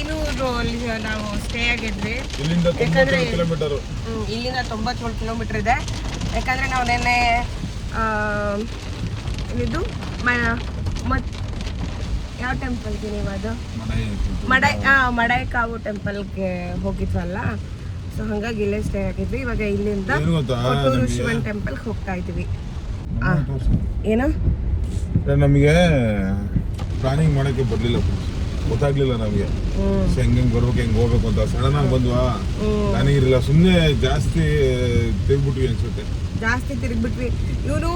ಅಲ್ಲಿ ನಾವು ಸ್ಟೇ ಆಗಿದ್ವಿ. ಇಲ್ಲಿಂದ ಯಾಕಂದ್ರೆ ಕಿಲೋಮೀಟರ್ ಇಲ್ಲಿಂದ ತೊಂಬತ್ತೇಳು ಕಿಲೋಮೀಟರ್ ಇದೆ. ಯಾಕಂದ್ರೆ ನಾವು ನೆನ್ನೆ ಇದು ಮತ್ ಯಾವ ಟೆಂಪಲ್ಗೆ ನೀವು ಅದು? ಮಡೈ ಹಾಂ ಮಡೈಕಾವು ಟೆಂಪಲ್ಗೆ ಹೋಗಿದ್ವಲ್ಲ? ಸೊ ಹಾಗಾಗಿ ಇಲ್ಲೇ ಸ್ಟೇ ಆಗಿದ್ವಿ. ಇವಾಗ ಇಲ್ಲಿಂದ? ಶಿವನ್ ಟೆಂಪಲ್ಗೆ ಹೋಗ್ತಾ ಇದ್ವಿ ಏನೋ? ನಮಗೆ ಪ್ಲಾನಿಂಗ್ ಮಾಡಕ್ಕೆ ಬರ್ಲಿಲ್ಲ. ಗೊತ್ತಾಗ್ಲಿಲ್ಲ ನಮಗೆ. ಸೊ ಹೆಂಗ್ ಬರ್ಬೇಕು ಹೆಂಗೆ ಹೋಗ್ಬೇಕು ಅಂತ. ಸಡನ್ ಆಗಿ ಬಂದ್ವಾ? ಇರಲಿಲ್ಲ. ಸುಮ್ಮನೆ ಜಾಸ್ತಿ ತಿರುಗ್ಬಿಟ್ವಿ ಅನ್ಸುತ್ತೆ. ಜಾಸ್ತಿ ತಿರುಗ್ಬಿಟ್ವಿ. ಇವನು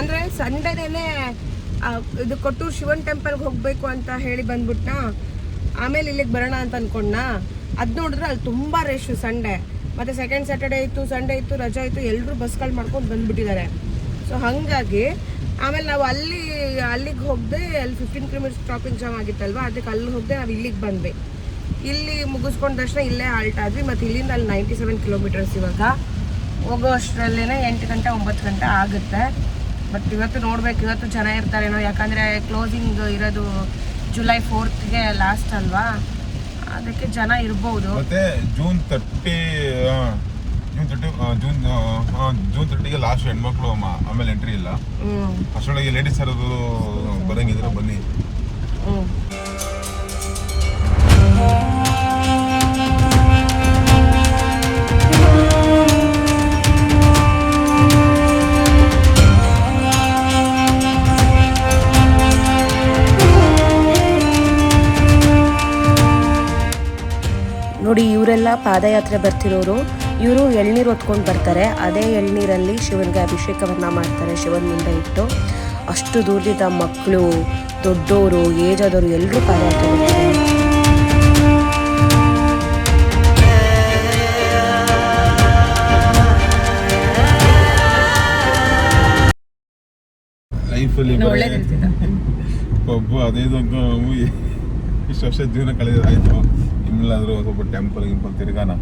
ಅಂದ್ರೆ ಸಂಡೇನೆ ಸಂಡೇನೇ ಇದು ಕೊಟ್ಟೂರು ಶಿವನ್ ಟೆಂಪಲ್ಗೆ ಹೋಗಬೇಕು ಅಂತ ಹೇಳಿ ಬಂದ್ಬಿಟ್ನ? ಆಮೇಲೆ ಇಲ್ಲಿಗೆ ಬರೋಣ ಅಂತ ಅನ್ಕೊಂಡ್ನ? ಅದು ನೋಡಿದ್ರೆ ಅಲ್ಲಿ ತುಂಬ ರೇಷು ಸಂಡೇ ಮತ್ತು ಸೆಕೆಂಡ್ ಸ್ಯಾಟರ್ಡೇ ಇತ್ತು ಸಂಡೇ ಇತ್ತು ರಜಾ ಇತ್ತು ಎಲ್ಲರೂ ಬಸ್ಗಳು ಮಾಡ್ಕೊಂಡು ಬಂದ್ಬಿಟ್ಟಿದ್ದಾರೆ ಸೊ ಹಾಗಾಗಿ ಆಮೇಲೆ ನಾವು ಅಲ್ಲಿ, ಅಲ್ಲಿಗೆ ಹೋಗದೆ ಅಲ್ಲಿ ಫಿಫ್ಟೀನ್ ಕಿಲೋಮೀಟರ್ ಟ್ರಾಫಿಕ್ ಜಾಮ್ ಆಗಿತ್ತಲ್ವ? ಅದಕ್ಕೆ ಅಲ್ಲಿ ಹೋಗದೆ ನಾವು ಇಲ್ಲಿಗೆ ಬಂದ್ವಿ. ಇಲ್ಲಿ ಮುಗಿಸ್ಕೊಂಡ ತಕ್ಷಣ ಇಲ್ಲೇ ಆಲ್ಟ್ ಆದ್ವಿ. ಮತ್ತು ಇಲ್ಲಿಂದ ಅಲ್ಲಿ ನೈಂಟಿ ಸೆವೆನ್ ಕಿಲೋಮೀಟರ್ಸ್ ಇವಾಗ. ಹೋಗೋ ಅಷ್ಟರಲ್ಲೇ ಎಂಟು ಗಂಟೆ, ಒಂಬತ್ತು ಗಂಟೆ ಆಗುತ್ತೆ. ಬಟ್ ಇವತ್ತು ನೋಡ್ಬೇಕು, ಇವತ್ತು ಜನ ಇರ್ತಾರೇನೋ. ಯಾಕಂದರೆ ಕ್ಲೋಸಿಂಗ್ ಇರೋದು ಜುಲೈ ಫೋರ್ತ್ಗೆ ಲಾಸ್ಟ್ ಅಲ್ವಾ? ಅದಕ್ಕೆ ಜನ ಇರ್ಬೋದು. June thirty June thirty June June ತರ್ಟಿಗೆ ಲಾಸ್ಟ್ ಹೆಣ್ಮಕ್ಳು ಅಮ್ಮ ಆಮೇಲೆ ಎಂಟ್ರಿ ಇಲ್ಲ. ಅಷ್ಟೊಳಗೆ ಲೇಡೀಸ್ ಇರೋದು ಬರಂಗಿದ್ರೆ ಬನ್ನಿ. ನೋಡಿ ಇವರೆಲ್ಲ ಪಾದಯಾತ್ರೆ ಬರ್ತಿರೋರು. ಇವರು ಎಳ್ನೀರು ಹೊತ್ಕೊಂಡು ಬರ್ತಾರೆ. ಅದೇ ಎಳ್ನೀರಲ್ಲಿ ಶಿವನಿಗೆ ಅಭಿಷೇಕವನ್ನು ಮಾಡ್ತಾರೆ. ಶಿವನ ಮುಂದೆ ಇಟ್ಟು ಅಷ್ಟು ದೂರದಿಂದ ಮಕ್ಕಳು ದೊಡ್ಡವರು ಏಜ್ ಆದವರು ಎಲ್ಲರೂ ಬರ್ತಾರೆ ಲೈಫಲ್ಲಿ ಇನ್ನು ಒಳ್ಳೇದಿರ್ತಿತ್ತು ಒಬ್ಬ ಇಷ್ಟು ವರ್ಷ ಜೀವನ ಕಳೆದ ಇನ್ನಾದ್ರೂ ಸ್ವಲ್ಪ ಟೆಂಪಲ್ ಗಿಂಪಲ್ ತಿರ್ಗಾನ.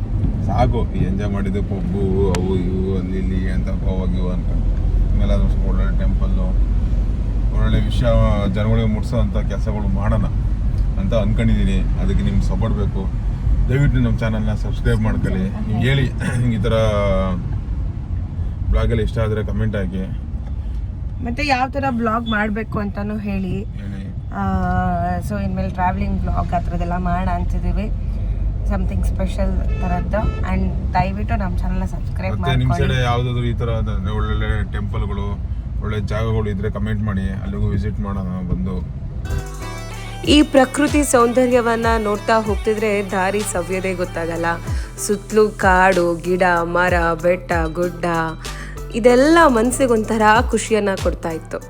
ಸಾಕು ಎಂಜಾಯ್ ಮಾಡಿದ್ದು ಪಬ್ಬು ಅವು ಇವು ಅಲ್ಲಿ ಇಲ್ಲಿ ಅಂತ ಹೋಗಿ ಅಂತ. ಆಮೇಲೆ ಅದು ಸ್ವಲ್ಪ ಒಳ್ಳೊಳ್ಳೆ ಟೆಂಪಲ್ಲು ಒಳ್ಳೊಳ್ಳೆ ವಿಷಯ ಜನಗಳಿಗೆ ಮುಟ್ಸೋಂಥ ಕೆಲಸಗಳು ಮಾಡೋಣ ಅಂತ ಅನ್ಕೊಂಡಿದ್ದೀನಿ ಅದಕ್ಕೆ ನಿಮ್ಗೆ ಸಪೋರ್ಟ್ ಬೇಕು. ದಯವಿಟ್ಟು ನಮ್ಮ ಚಾನಲ್ನ ಸಬ್ಸ್ಕ್ರೈಬ್ ಮಾಡ್ಕೊಳ್ಳಿ. ನೀವು ಹೇಳಿ ಈ ಥರ ಬ್ಲಾಗಲ್ಲಿ ಇಷ್ಟ ಆದರೆ ಕಮೆಂಟ್ ಹಾಕಿ. ಮತ್ತೆ ಯಾವ ಥರ ಬ್ಲಾಗ್ ಮಾಡಬೇಕು ಅಂತಲೂ ಹೇಳಿ. ಹೇಳಿ. ಸೊ ಇನ್ಮೇಲೆ ಟ್ರಾವೆಲಿಂಗ್ ಬ್ಲಾಗ್ ಆ ಥರದ್ದೆಲ್ಲ ಮಾಡ ಅಂತಿದ್ದೀವಿ. ಸಮಥಿಂಗ್ ಸ್ಪೆಷಲ್ ಥರದ್ದು. ಆ್ಯಂಡ್ ದಯವಿಟ್ಟು ನಮ್ಮ ಚಾನಲ್ನ ಸಬ್ಸ್ಕ್ರೈಬ್ ಮಾಡಿ ನಿಮ್ಮ ಸೈಡ್ ಮಾಡ್ಕೊಳ್ಳಿ. ಈ ಥರ ಒಳ್ಳೊಳ್ಳೆ ಟೆಂಪಲ್ಗಳು ಒಳ್ಳೆ ಜಾಗಗಳು ಇದ್ರೆ ಕಮೆಂಟ್ ಮಾಡಿ. ಅಲ್ಲಿಗೂ ವಿಸಿಟ್ ಮಾಡೋಣ ಬಂದು. ಈ ಪ್ರಕೃತಿ ಸೌಂದರ್ಯವನ್ನ ನೋಡ್ತಾ ಹೋಗ್ತಿದ್ರೆ ದಾರಿ ಸವ್ಯದೇ ಗೊತ್ತಾಗಲ್ಲ. ಸುತ್ತಲೂ ಕಾಡು ಗಿಡ ಮರ ಬೆಟ್ಟ ಗುಡ್ಡ ಇದೆಲ್ಲ ಮನಸ್ಸಿಗೆ ಒಂಥರ ಖುಷಿಯನ್ನ ಕೊಡ್ತಾ ಇತ್ತು.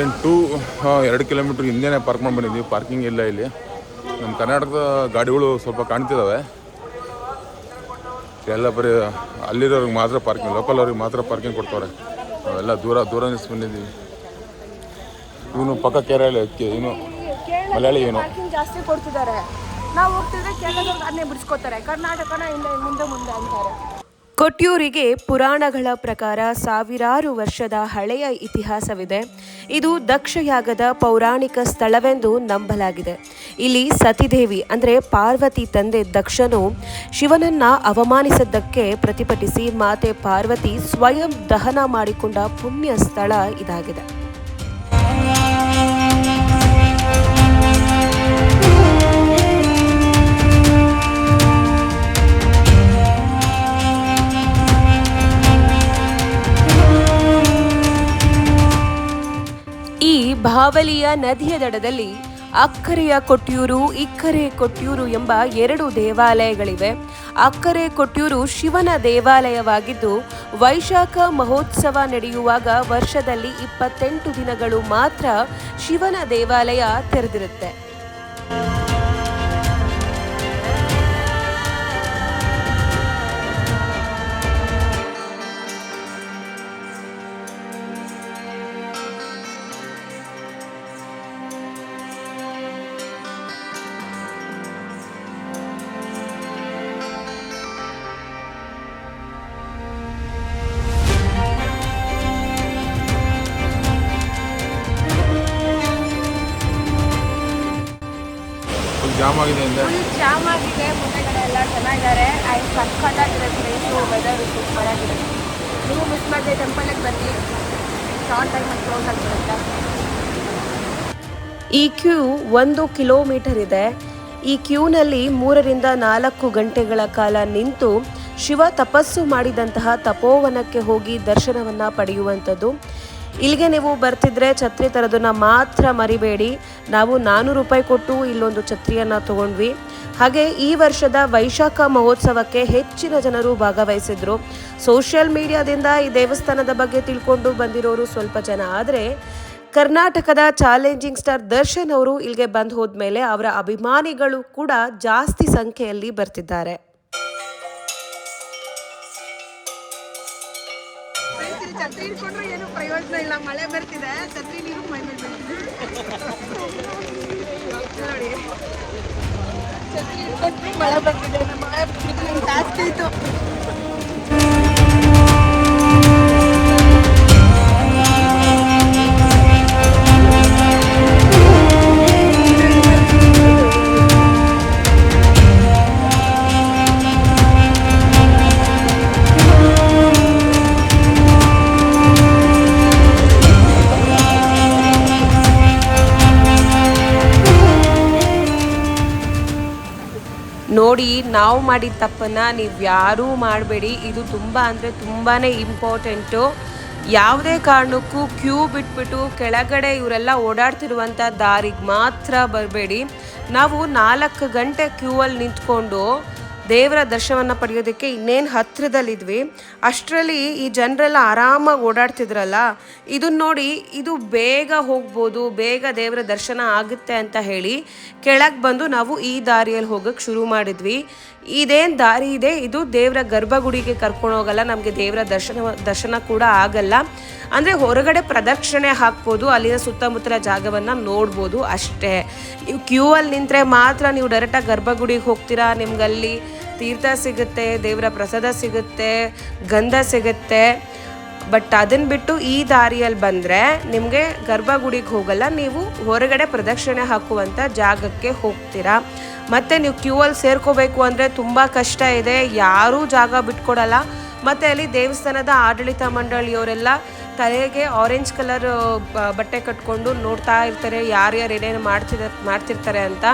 ಏನು ಟೂ ಎರಡು ಕಿಲೋಮೀಟ್ರ್ ಹಿಂದೆನೇ ಪಾರ್ಕ್ ಮಾಡಿ ಬಂದಿದ್ದೀವಿ ಪಾರ್ಕಿಂಗ್ ಇಲ್ಲ ಇಲ್ಲಿ. ನಮ್ಮ ಕರ್ನಾಟಕದ ಗಾಡಿಗಳು ಸ್ವಲ್ಪ ಕಾಣ್ತಿದ್ದಾವೆ ಎಲ್ಲ ಬರೀ ಅಲ್ಲಿರೋರಿಗೆ ಮಾತ್ರ ಪಾರ್ಕಿಂಗ್ ಲೋಕಲ್ ಅವ್ರಿಗೆ ಮಾತ್ರ ಪಾರ್ಕಿಂಗ್ ಕೊಡ್ತಾರೆ ನಾವೆಲ್ಲ ದೂರ ದೂರ ನಿಲ್ಸಿ ಬಂದಿದ್ದೀವಿ. ಇವನು ಪಕ್ಕ ಕೇರಳ ಇವನು ಮಲಯಾಳಿ ಇವನು ಜಾಸ್ತಿ ಕೊಡ್ತಿದ್ದಾರೆ ನಾವು ಹೋಗ್ತಿದ್ರೆ ಕೇರಳದವ್ರು ಅದನ್ನೇ ಬಿಡಿಸ್ಕೋತಾರೆ. ಕರ್ನಾಟಕನ ಹಿಂದೆ ಮುಂದೆ ಮುಂದೆ ಅಂತಾರೆ. ಕೊಟ್ಯೂರಿಗೆ ಪುರಾಣಗಳ ಪ್ರಕಾರ ಸಾವಿರಾರು ವರ್ಷದ ಹಳೆಯ ಇತಿಹಾಸವಿದೆ. ಇದು ದಕ್ಷಯಾಗದ ಪೌರಾಣಿಕ ಸ್ಥಳವೆಂದು ನಂಬಲಾಗಿದೆ. ಇಲ್ಲಿ ಸತಿದೇವಿ, ಅಂದರೆ ಪಾರ್ವತಿ ತಂದೆ ದಕ್ಷನು, ಶಿವನನ್ನ ಅವಮಾನಿಸದ್ದಕ್ಕೆ ಪ್ರತಿಭಟಿಸಿ ಮಾತೆ ಪಾರ್ವತಿ ಸ್ವಯಂ ದಹನ ಮಾಡಿಕೊಂಡ ಪುಣ್ಯ ಸ್ಥಳ ಇದಾಗಿದೆ. ಈ ಬಾವಲಿಯ ನದಿಯ ದಡದಲ್ಲಿ ಅಕ್ಕರೆಯ ಕೊಟ್ಟಿಯೂರು, ಇಕ್ಕರೆ ಕೊಟ್ಟಿಯೂರು ಎಂಬ ಎರಡು ದೇವಾಲಯಗಳಿವೆ. ಅಕ್ಕರೆ ಕೊಟ್ಟಿಯೂರು ಶಿವನ ದೇವಾಲಯವಾಗಿದ್ದು, ವೈಶಾಖ ಮಹೋತ್ಸವ ನಡೆಯುವಾಗ ವರ್ಷದಲ್ಲಿ ಇಪ್ಪತ್ತೆಂಟು ದಿನಗಳು ಮಾತ್ರ ಶಿವನ ದೇವಾಲಯ ತೆರೆದಿರುತ್ತೆ. ಫುಲ್ ಜಾಮ್ ಆಗಿದೆ ಅಂದ್ರೆ ಫುಲ್ ಜಾಮ್ ಆಗಿದೆ ಮುಂದೆಗಡೆ ಎಲ್ಲ ಚೆನ್ನಾಗಿದ್ದಾರೆ ಆ್ಯಂಡ್ ಸಕ್ಕತ್ತಾಗಿದೆ ಪ್ಲೇಸು ವೆದರ್ ಸೂಪರ್ ಆಗಿದೆ. ನೀವು ಮಿಸ್ ಮಾಡಿದೆ ಟೆಂಪಲಿಗೆ ಬನ್ನಿ. ಶಾರ್ಟ್ ಟೈಮಲ್ಲಿ ಕ್ಲೋಸ್ ಆಗಿಬಿಡುತ್ತೆ. ಈ ಕ್ಯೂ ಒಂದು ಕಿಲೋಮೀಟರ್ ಇದೆ. ಈ ಕ್ಯೂನಲ್ಲಿ ಮೂರರಿಂದ ನಾಲ್ಕು ಗಂಟೆಗಳ ಕಾಲ ನಿಂತು ಶಿವ ತಪಸ್ಸು ಮಾಡಿದಂತಹ ತಪೋವನಕ್ಕೆ ಹೋಗಿ ದರ್ಶನವನ್ನು ಪಡೆಯುವಂಥದ್ದು. ಇಲ್ಲಿಗೆ ನೀವು ಬರ್ತಿದ್ರೆ ಛತ್ರಿ ತರೋದನ್ನ ಮಾತ್ರ ಮರಿಬೇಡಿ. ನಾವು ನಾನ್ನೂರು ರೂಪಾಯಿ ಕೊಟ್ಟು ಇಲ್ಲೊಂದು ಛತ್ರಿಯನ್ನ ತಗೊಂಡ್ವಿ. ಹಾಗೆ ಈ ವರ್ಷದ ವೈಶಾಖ ಮಹೋತ್ಸವಕ್ಕೆ ಹೆಚ್ಚಿನ ಜನರು ಭಾಗವಹಿಸಿದ್ರು. ಸೋಷಿಯಲ್ ಮೀಡಿಯಾದಿಂದ ಈ ದೇವಸ್ಥಾನದ ಬಗ್ಗೆ ತಿಳ್ಕೊಂಡು ಬಂದಿರೋರು ಸ್ವಲ್ಪ ಜನ. ಆದರೆ ಕರ್ನಾಟಕದ ಚಾಲೆಂಜಿಂಗ್ ಸ್ಟಾರ್ ದರ್ಶನ್ ಅವರು ಇಲ್ಲಿಗೆ ಬಂದು ಹೋದ್ಮೇಲೆ ಅವರ ಅಭಿಮಾನಿಗಳು ಕೂಡ ಜಾಸ್ತಿ ಸಂಖ್ಯೆಯಲ್ಲಿ ಬರ್ತಿದ್ದಾರೆ. ಪ್ರಯೋಜನ ಇಲ್ಲ ಮಳೆ ಬರ್ತಿದೆ. ಛತ್ರಿ ನೀರು ಮೈ ಮೇಲೆ. ನೋಡಿ ಛತ್ರಿ ಮಳೆ ಬರ್ತಿದೆ ಮಳೆ ಬರ್ತಿದೆ. ಜಾಸ್ತಿ ಇತ್ತು ನಾವು ಮಾಡಿದ ತಪ್ಪನ್ನ ನೀವು ಯಾರೂ ಮಾಡಬೇಡಿ. ಇದು ತುಂಬ ಅಂದರೆ ತುಂಬಾ ಇಂಪಾರ್ಟೆಂಟು ಯಾವುದೇ ಕಾರಣಕ್ಕೂ ಕ್ಯೂ ಬಿಟ್ಬಿಟ್ಟು ಕೆಳಗಡೆ ಇವರೆಲ್ಲ ಓಡಾಡ್ತಿರುವಂಥ ದಾರಿಗೆ ಮಾತ್ರ ಬರಬೇಡಿ. ನಾವು ನಾಲ್ಕು ಗಂಟೆ ಕ್ಯೂ ಅಲ್ಲಿ ನಿಂತ್ಕೊಂಡು ದೇವರ ದರ್ಶನವನ್ನು ಪಡೆಯೋದಕ್ಕೆ ಇನ್ನೇನು ಹತ್ತಿರದಲ್ಲಿದ್ವಿ. ಅಷ್ಟರಲ್ಲಿ ಈ ಜನರೆಲ್ಲ ಆರಾಮಾಗಿ ಓಡಾಡ್ತಿದ್ರಲ್ಲ ಇದನ್ನ ನೋಡಿ ಇದು ಬೇಗ ಹೋಗ್ಬೋದು, ಬೇಗ ದೇವರ ದರ್ಶನ ಆಗುತ್ತೆ ಅಂತ ಹೇಳಿ ಕೆಳಗೆ ಬಂದು ನಾವು ಈ ದಾರಿಯಲ್ಲಿ ಹೋಗೋಕ್ಕೆ ಶುರು ಮಾಡಿದ್ವಿ. ಇದೇನು ದಾರಿ ಇದೆ. ಇದು ದೇವರ ಗರ್ಭಗುಡಿಗೆ ಕರ್ಕೊಂಡು ಹೋಗಲ್ಲ, ನಮಗೆ ದೇವರ ದರ್ಶನ ದರ್ಶನ ಕೂಡ ಆಗಲ್ಲ. ಅಂದರೆ ಹೊರಗಡೆ ಪ್ರದಕ್ಷಿಣೆ ಹಾಕ್ಬೋದು, ಅಲ್ಲಿನ ಸುತ್ತಮುತ್ತಲ ಜಾಗವನ್ನು ನೋಡ್ಬೋದು ಅಷ್ಟೇ. ನೀವು ಕ್ಯೂ ಅಲ್ಲಿ ನಿಂತರೆ ಮಾತ್ರ ನೀವು ಡೈರೆಕ್ಟಾಗಿ ಗರ್ಭಗುಡಿಗೆ ಹೋಗ್ತೀರಾ, ನಿಮಗಲ್ಲಿ ತೀರ್ಥ ಸಿಗುತ್ತೆ, ದೇವರ ಪ್ರಸಾದ ಸಿಗುತ್ತೆ, ಗಂಧ ಸಿಗುತ್ತೆ. ಬಟ್ ಅದನ್ನ ಬಿಟ್ಟು ಈ ದಾರಿಯಲ್ಲಿ ಬಂದರೆ ನಿಮಗೆ ಗರ್ಭಗುಡಿಗೆ ಹೋಗಲ್ಲ, ನೀವು ಹೊರಗಡೆ ಪ್ರದಕ್ಷಿಣೆ ಹಾಕುವಂಥ ಜಾಗಕ್ಕೆ ಹೋಗ್ತೀರಾ. ಮತ್ತು ನೀವು ಕ್ಯೂ ಅಲ್ಲಿ ಸೇರ್ಕೋಬೇಕು ಅಂದರೆ ತುಂಬ ಕಷ್ಟ ಇದೆ, ಯಾರೂ ಜಾಗ ಬಿಟ್ಕೊಡಲ್ಲ. ಮತ್ತು ಅಲ್ಲಿ ದೇವಸ್ಥಾನದ ಆಡಳಿತ ಮಂಡಳಿಯವರೆಲ್ಲ ತಲೆಗೆ ಆರೆಂಜ್ ಕಲರ್ ಬಟ್ಟೆ ಕಟ್ಕೊಂಡು ನೋಡ್ತಾ ಇರ್ತಾರೆ, ಯಾರ್ಯಾರು ಏನೇನು ಮಾಡ್ತಿದ, ಮಾಡ್ತಿರ್ತಾರೆ ಅಂತ.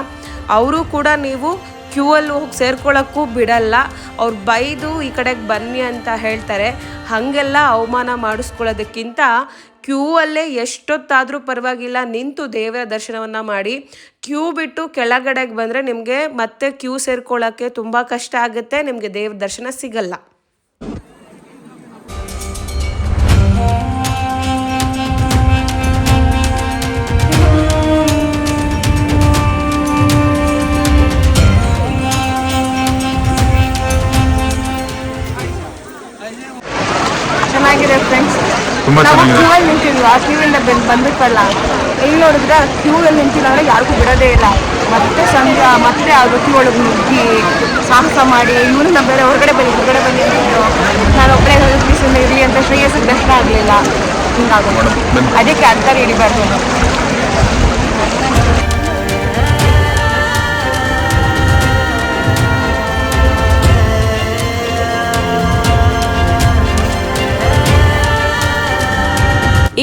ಅವರು ಕೂಡ ನೀವು ಕ್ಯೂ ಅಲ್ಲಿ ಹೋಗಿ ಸೇರ್ಕೊಳ್ಳೋಕ್ಕೂ ಬಿಡಲ್ಲ. ಅವ್ರು ಬೈದು ಈ ಕಡೆಗೆ ಬನ್ನಿ ಅಂತ ಹೇಳ್ತಾರೆ. ಹಾಗೆಲ್ಲ ಅವಮಾನ ಮಾಡಿಸ್ಕೊಳ್ಳೋದಕ್ಕಿಂತ ಕ್ಯೂ ಅಲ್ಲೇ ಎಷ್ಟೊತ್ತಾದರೂ ಪರವಾಗಿಲ್ಲ, ನಿಂತು ದೇವರ ದರ್ಶನವನ್ನು ಮಾಡಿ. ಕ್ಯೂ ಬಿಟ್ಟು ಕೆಳಗಡೆಗೆ ಬಂದರೆ ನಿಮಗೆ ಮತ್ತೆ ಕ್ಯೂ ಸೇರ್ಕೊಳ್ಳೋಕ್ಕೆ ತುಂಬ ಕಷ್ಟ ಆಗುತ್ತೆ, ನಿಮಗೆ ದೇವ್ರ ದರ್ಶನ ಸಿಗಲ್ಲ. ತುಂಬಾ ನಾವು ಚೆನ್ನಾಗಿದೆ. ಕ್ಯೂ ಅಲ್ಲಿ ನಿಂತಿದ್ವಿ. ಆ ಕ್ಯೂ ಇಂದ ಬಂದ್ ಬಂದ್ಬಿಟ್ವಲ್ಲ ಇಲ್ಲಿ ನೋಡಿದ್ರೆ ಕ್ಯೂ ಅಲ್ಲಿ ನಿಂತಿಲ್ಲ ಅಂದ್ರೆ ಯಾರಿಗೂ ಬಿಡೋದೇ ಇಲ್ಲ. ಮತ್ತೆ ಸಂಘ ಮತ್ತೆ ಆ ರೊಟ್ಟಿ ಒಳಗೆ ನುಗ್ಗಿ ಸಾಹಸ ಮಾಡಿ ಇವ್ರನ್ನ ಬೇರೆ ಹೊರಗಡೆ ಬನ್ನಿ ಹೊರಗಡೆ ಬನ್ನಿ ಅಂತಿದ್ರು. ನಾನು ಒಬ್ಬರೇ ಪ್ಲೀಸ್ ಇರಲಿ ಅಂತ ಶ್ರೇಯಸ್ಸಿಗೆ ದರ್ಶನ ಆಗಲಿಲ್ಲ. ಹಿಂಗಾಗೋದು. ಅದಕ್ಕೆ ಅರ್ಧ ಹಿಡಿಬಾರ್ದು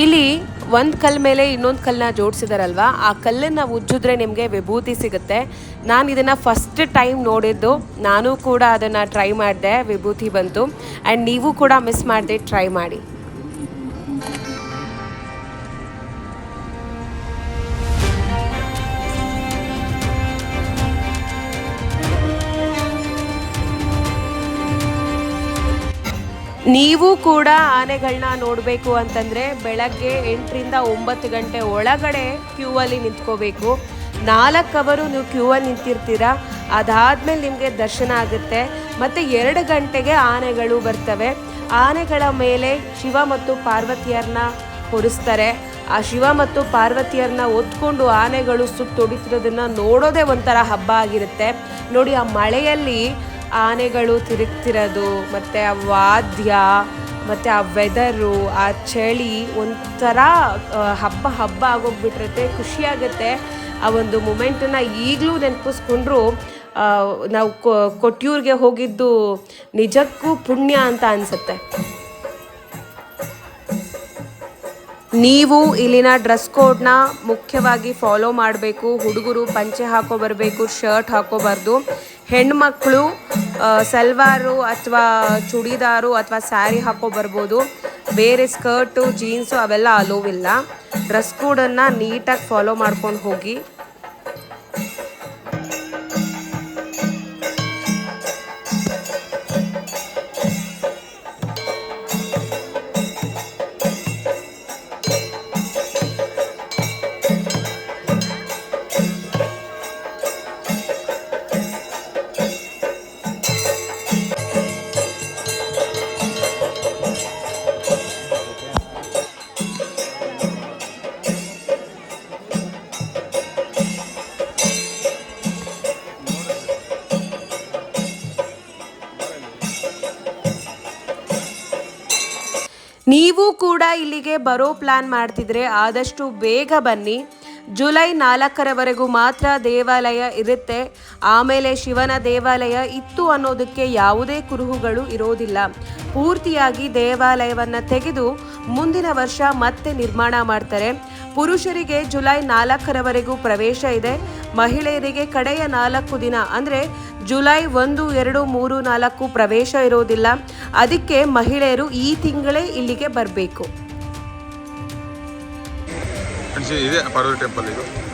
ಇಲ್ಲಿ ಒಂದು ಕಲ್ಲು ಮೇಲೆ ಇನ್ನೊಂದು ಕಲ್ಲನ್ನ ಜೋಡಿಸಿದಾರಲ್ವಾ? ಆ ಕಲ್ಲನ್ನು ಉಜ್ಜಿದ್ರೆ ನಿಮಗೆ ವಿಭೂತಿ ಸಿಗುತ್ತೆ. ನಾನು ಇದನ್ನು ಫಸ್ಟ್ ಟೈಮ್ ನೋಡಿದ್ದು. ನಾನು ಕೂಡ ಅದನ್ನು ಟ್ರೈ ಮಾಡಿದೆ, ವಿಭೂತಿ ಬಂತು. ಆ್ಯಂಡ್ ನೀವು ಕೂಡ ಮಿಸ್ ಮಾಡದೆ ಟ್ರೈ ಮಾಡಿ. ನೀವು ಕೂಡ ಆನೆಗಳನ್ನ ನೋಡಬೇಕು ಅಂತಂದರೆ ಬೆಳಗ್ಗೆ ಎಂಟರಿಂದ ಒಂಬತ್ತು ಗಂಟೆ ಒಳಗಡೆ ಕ್ಯೂ ಅಲ್ಲಿ ನಿಂತ್ಕೋಬೇಕು. ನಾಲ್ಕು ಅವರು ನೀವು ಕ್ಯೂ ಅಲ್ಲಿ ನಿಂತಿರ್ತೀರ? ಅದಾದಮೇಲೆ ನಿಮಗೆ ದರ್ಶನ ಆಗುತ್ತೆ. ಮತ್ತು ಎರಡು ಗಂಟೆಗೆ ಆನೆಗಳು ಬರ್ತವೆ. ಆನೆಗಳ ಮೇಲೆ ಶಿವ ಮತ್ತು ಪಾರ್ವತಿಯರನ್ನ ಹೊರಿಸ್ತಾರೆ. ಆ ಶಿವ ಮತ್ತು ಪಾರ್ವತಿಯರನ್ನ ಹೊತ್ಕೊಂಡು ಆನೆಗಳು ಸುತ್ತೊಡಿತಿರೋದನ್ನ ನೋಡೋದೇ ಒಂಥರ ಹಬ್ಬ ಆಗಿರುತ್ತೆ. ನೋಡಿ, ಆ ಮಳೆಯಲ್ಲಿ ಆನೆಗಳು ತಿರುಗ್ತಿರೋದು, ಮತ್ತು ಆ ವಾದ್ಯ, ಮತ್ತು ಆ ವೆದರು ಆ ಚಳಿ ಒಂಥರ ಹಬ್ಬ ಹಬ್ಬ ಆಗೋಗ್ಬಿಟ್ಟಿರುತ್ತೆ ಖುಷಿಯಾಗುತ್ತೆ. ಆ ಒಂದು ಮೂಮೆಂಟನ್ನು ಈಗಲೂ ನೆನಪಿಸ್ಕೊಂಡ್ರು ನಾವು ಕೊಟ್ಟಿಯೂರ್ಗೆ ಹೋಗಿದ್ದು ನಿಜಕ್ಕೂ ಪುಣ್ಯ ಅಂತ ಅನಿಸುತ್ತೆ. ನೀವು ಇಲ್ಲಿನ ಡ್ರೆಸ್ ಕೋಡ್ನ ಮುಖ್ಯವಾಗಿ ಫಾಲೋ ಮಾಡಬೇಕು, ಹುಡುಗರು ಪಂಚೆ ಹಾಕೋ ಬರಬೇಕು ಶರ್ಟ್ ಹಾಕೋಬಾರ್ದು ಹೆಣ್ಮಕ್ಳು ಸಲ್ವಾರು ಅಥವಾ ಚೂಡಿದಾರು ಅಥವಾ ಸ್ಯಾರಿ ಹಾಕೋ ಬರ್ಬೋದು. ಬೇರೆ ಸ್ಕರ್ಟು, ಜೀನ್ಸು ಅವೆಲ್ಲ ಅಲೋವಿಲ್ಲ. ಡ್ರೆಸ್ ಕೋಡನ್ನು ನೀಟಾಗಿ ಫಾಲೋ ಮಾಡ್ಕೊಂಡು ಹೋಗಿ. ನೀವು ಕೂಡ ಇಲ್ಲಿಗೆ ಬರೋ ಪ್ಲಾನ್ ಮಾಡ್ತಿದ್ರೆ ಆದಷ್ಟು ಬೇಗ ಬನ್ನಿ. ಜುಲೈ ನಾಲ್ಕರವರೆಗೂ ಮಾತ್ರ ದೇವಾಲಯ ಇರುತ್ತೆ. ಆಮೇಲೆ ಶಿವನ ದೇವಾಲಯ ಇತ್ತು ಅನ್ನೋದಕ್ಕೆ ಯಾವುದೇ ಕುರುಹುಗಳು ಇರೋದಿಲ್ಲ. ಪೂರ್ತಿಯಾಗಿ ದೇವಾಲಯವನ್ನು ತೆಗೆದು ಮುಂದಿನ ವರ್ಷ ಮತ್ತೆ ನಿರ್ಮಾಣ ಮಾಡ್ತಾರೆ. ಪುರುಷರಿಗೆ ಜುಲೈ ನಾಲ್ಕರವರೆಗೂ ಪ್ರವೇಶ ಇದೆ. ಮಹಿಳೆಯರಿಗೆ ಕಡೆಯ ನಾಲ್ಕು ದಿನ, ಅಂದರೆ ಜುಲೈ ಒಂದು, ಎರಡು, ಮೂರು, ನಾಲ್ಕು ಪ್ರವೇಶ ಇರೋದಿಲ್ಲ. ಅದಕ್ಕೆ ಮಹಿಳೆಯರು ಈ ತಿಂಗಳೇ ಇಲ್ಲಿಗೆ ಬರಬೇಕು. ಟೆಂಪಲ್ ಇದು.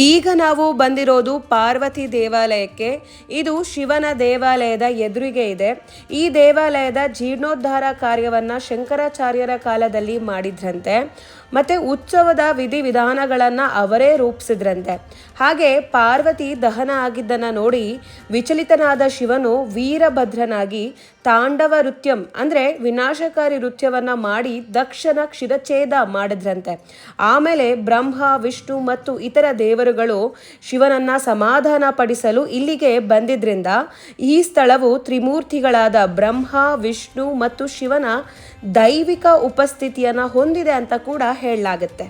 ಈಗ ನಾವು ಬಂದಿರೋದು ಪಾರ್ವತಿ ದೇವಾಲಯಕ್ಕೆ. ಇದು ಶಿವನ ದೇವಾಲಯದ ಎದುರಿಗೆ ಇದೆ. ಈ ದೇವಾಲಯದ ಜೀರ್ಣೋದ್ಧಾರ ಕಾರ್ಯವನ್ನ ಶಂಕರಾಚಾರ್ಯರ ಕಾಲದಲ್ಲಿ ಮಾಡಿದ್ರಂತೆ. ಮತ್ತೆ ಉತ್ಸವದ ವಿಧಿವಿಧಾನಗಳನ್ನು ಅವರೇ ರೂಪಿಸಿದ್ರಂತೆ. ಹಾಗೆ ಪಾರ್ವತಿ ದಹನ ಆಗಿದ್ದನ್ನ ನೋಡಿ ವಿಚಲಿತನಾದ ಶಿವನು ವೀರಭದ್ರನಾಗಿ ತಾಂಡವ ನೃತ್ಯಂ ಅಂದ್ರೆ ವಿನಾಶಕಾರಿ ನೃತ್ಯವನ್ನು ಮಾಡಿ ದಕ್ಷನ ಕ್ಷಿರಛೇದ ಮಾಡಿದ್ರಂತೆ. ಆಮೇಲೆ ಬ್ರಹ್ಮ, ವಿಷ್ಣು ಮತ್ತು ಇತರ ದೇವರುಗಳು ಶಿವನನ್ನ ಸಮಾಧಾನ ಪಡಿಸಲು ಇಲ್ಲಿಗೆ ಬಂದಿದ್ರಿಂದ ಈ ಸ್ಥಳವು ತ್ರಿಮೂರ್ತಿಗಳಾದ ಬ್ರಹ್ಮ, ವಿಷ್ಣು ಮತ್ತು ಶಿವನ ದೈವಿಕ ಉಪಸ್ಥಿತಿಯನ್ನು ಹೊಂದಿದೆ ಅಂತ ಕೂಡ ಹೇಳಲಾಗುತ್ತೆ.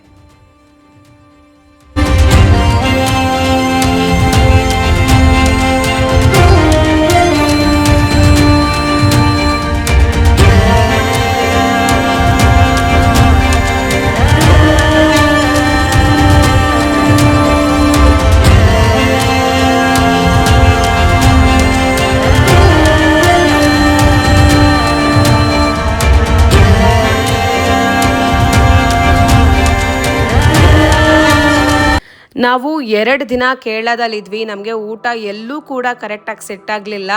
ನಾವು ಎರಡು ದಿನ ಕೇರಳದಲ್ಲಿದ್ವಿ. ನಮಗೆ ಊಟ ಎಲ್ಲೂ ಕೂಡ ಕರೆಕ್ಟಾಗಿ ಸೆಟ್ ಆಗಲಿಲ್ಲ.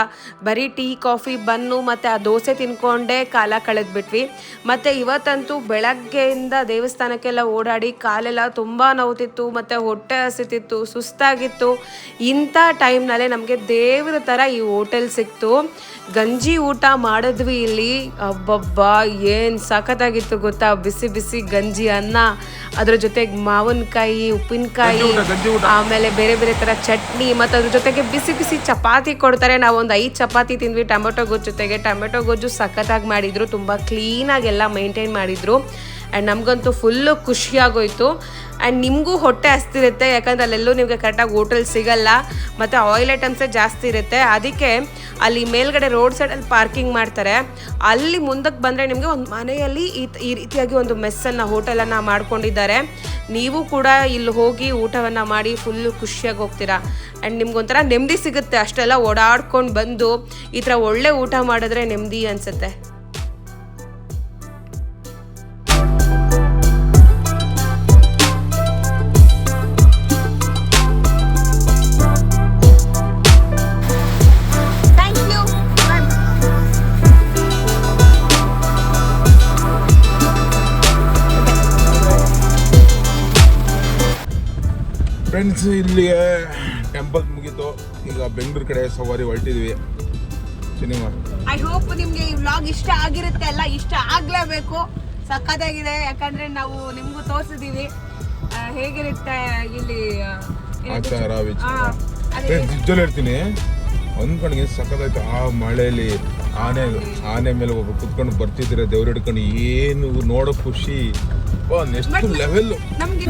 ಬರೀ ಟೀ, ಕಾಫಿ, ಬನ್ನು ಮತ್ತು ಆ ದೋಸೆ ತಿನ್ಕೊಂಡೇ ಕಾಲ ಕಳೆದ್ಬಿಟ್ವಿ. ಮತ್ತು ಇವತ್ತಂತೂ ಬೆಳಗ್ಗೆಯಿಂದ ದೇವಸ್ಥಾನಕ್ಕೆಲ್ಲ ಓಡಾಡಿ ಕಾಲೆಲ್ಲ ತುಂಬ ನೋವ್ತಿತ್ತು, ಮತ್ತು ಹೊಟ್ಟೆ ಹಸಿತಿತ್ತು, ಸುಸ್ತಾಗಿತ್ತು. ಇಂಥ ಟೈಮ್ನಲ್ಲೇ ನಮಗೆ ದೇವ್ರ ಥರ ಈ ಹೋಟೆಲ್ ಸಿಕ್ತು. ಗಂಜಿ ಊಟ ಮಾಡಿದ್ವಿ ಇಲ್ಲಿ. ಅಬ್ಬಬ್ಬಾ, ಏನು ಸಖತ್ತಾಗಿತ್ತು ಗೊತ್ತಾ? ಬಿಸಿ ಬಿಸಿ ಗಂಜಿ ಅನ್ನ. ಅದರ ಜೊತೆಗೆ ಮಾವಿನಕಾಯಿ, ಉಪ್ಪಿನಕಾಯಿ ಆಮೇಲೆ ಬೇರೆ ಬೇರೆ ತರ ಚಟ್ನಿ, ಮತ್ತು ಅದ್ರ ಜೊತೆಗೆ ಬಿಸಿ ಬಿಸಿ ಚಪಾತಿ ಕೊಡ್ತಾರೆ. ನಾವು ಒಂದು ಐದು ಚಪಾತಿ ತಿಂದ್ವಿ, ಟೊಮೆಟೊ ಗೊಜ್ಜು ಜೊತೆಗೆ. ಟೊಮೆಟೊ ಗೊಜ್ಜು ಸಖತ್ತಾಗಿ ಮಾಡಿದ್ರು, ತುಂಬ ಆಗಿ ಎಲ್ಲ ಮೇಂಟೈನ್ ಮಾಡಿದ್ರು. ಆ್ಯಂಡ್ ನಮಗಂತೂ ಫುಲ್ಲು ಖುಷಿಯಾಗೋಯ್ತು. ಆ್ಯಂಡ್ ನಿಮಗೂ ಹೊಟ್ಟೆ ಹಸ್ತಿರುತ್ತೆ, ಯಾಕಂದ್ರೆ ಅಲ್ಲೆಲ್ಲೂ ನಿಮಗೆ ಕರೆಕ್ಟಾಗಿ ಹೋಟೆಲ್ ಸಿಗಲ್ಲ, ಮತ್ತು ಆಯಿಲ್ ಐಟಮ್ಸೇ ಜಾಸ್ತಿ ಇರುತ್ತೆ. ಅದಕ್ಕೆ ಅಲ್ಲಿ ಮೇಲ್ಗಡೆ ರೋಡ್ ಸೈಡಲ್ಲಿ ಪಾರ್ಕಿಂಗ್ ಮಾಡ್ತಾರೆ. ಅಲ್ಲಿ ಮುಂದಕ್ಕೆ ಬಂದರೆ ನಿಮಗೆ ಒಂದು ಮನೆಯಲ್ಲಿ ಈ ಈ ರೀತಿಯಾಗಿ ಒಂದು ಮೆಸ್ಸನ್ನು ಹೋಟೆಲನ್ನು ಮಾಡ್ಕೊಂಡಿದ್ದಾರೆ. ನೀವು ಕೂಡ ಇಲ್ಲಿ ಹೋಗಿ ಊಟವನ್ನು ಮಾಡಿ ಫುಲ್ಲು ಖುಷಿಯಾಗಿ ಹೋಗ್ತೀರಾ. ಆ್ಯಂಡ್ ನಿಮ್ಗೊಂಥರ ನೆಮ್ಮದಿ ಸಿಗುತ್ತೆ, ಅಷ್ಟೆಲ್ಲ ಓಡಾಡ್ಕೊಂಡು ಬಂದು ಈ ಥರ ಒಳ್ಳೆ ಊಟ ಮಾಡಿದ್ರೆ ನೆಮ್ಮದಿ ಅನಿಸುತ್ತೆ. ಫ್ರೆಂಡ್ಸ್ ಇಲ್ಲಿಗೆ ಟೆಂಪಲ್ ಮುಗೀತು. ಈಗ ಬೆಂಗಳೂರು ಕಡೆ ಸವಾರಿ ಹೊರಟಿದ್ವಿ. ಸಿನಿಮಾ ಐ ಹೋಪ್ ನಿಮ್ಗೆ ಈ ವ್ಲಾಗ್ ಇಷ್ಟ ಆಗಿರುತ್ತೆ ಅಲ್ಲ? ಇಷ್ಟ ಆಗ್ಲೇಬೇಕು. ಸಖತ್ತಾಗಿದೆ. ಯಾಕಂದ್ರೆ ನಾವು ನಿಮ್ಗೂ ತೋರಿಸಿದೀವಿ. ಹೇಗಿರುತ್ತೆ ಇಲ್ಲಿ? ಆಚಾರ ನಿಜಲ್ಲಿ ಹೇಳ್ತೀನಿ. ಅಂದ್ಕೊಂಡಿಗೆ ಸಖತ್ತಾಯ್ತು. ಆ ಮಳೆಯಲ್ಲಿ ಆನೆ ಆನೆ ಮೇಲೆ ಒಬ್ಬ ಕುತ್ಕೊಂಡು ಬರ್ತಿದ್ರೆ ದೇವ್ರ ಹಿಡ್ಕೊಂಡು ಏನು ನೋಡೋ ಖುಷಿ. ನೆಕ್ಸ್ಟ್ ಲೆವೆಲ್ ನಮ್ಗೆ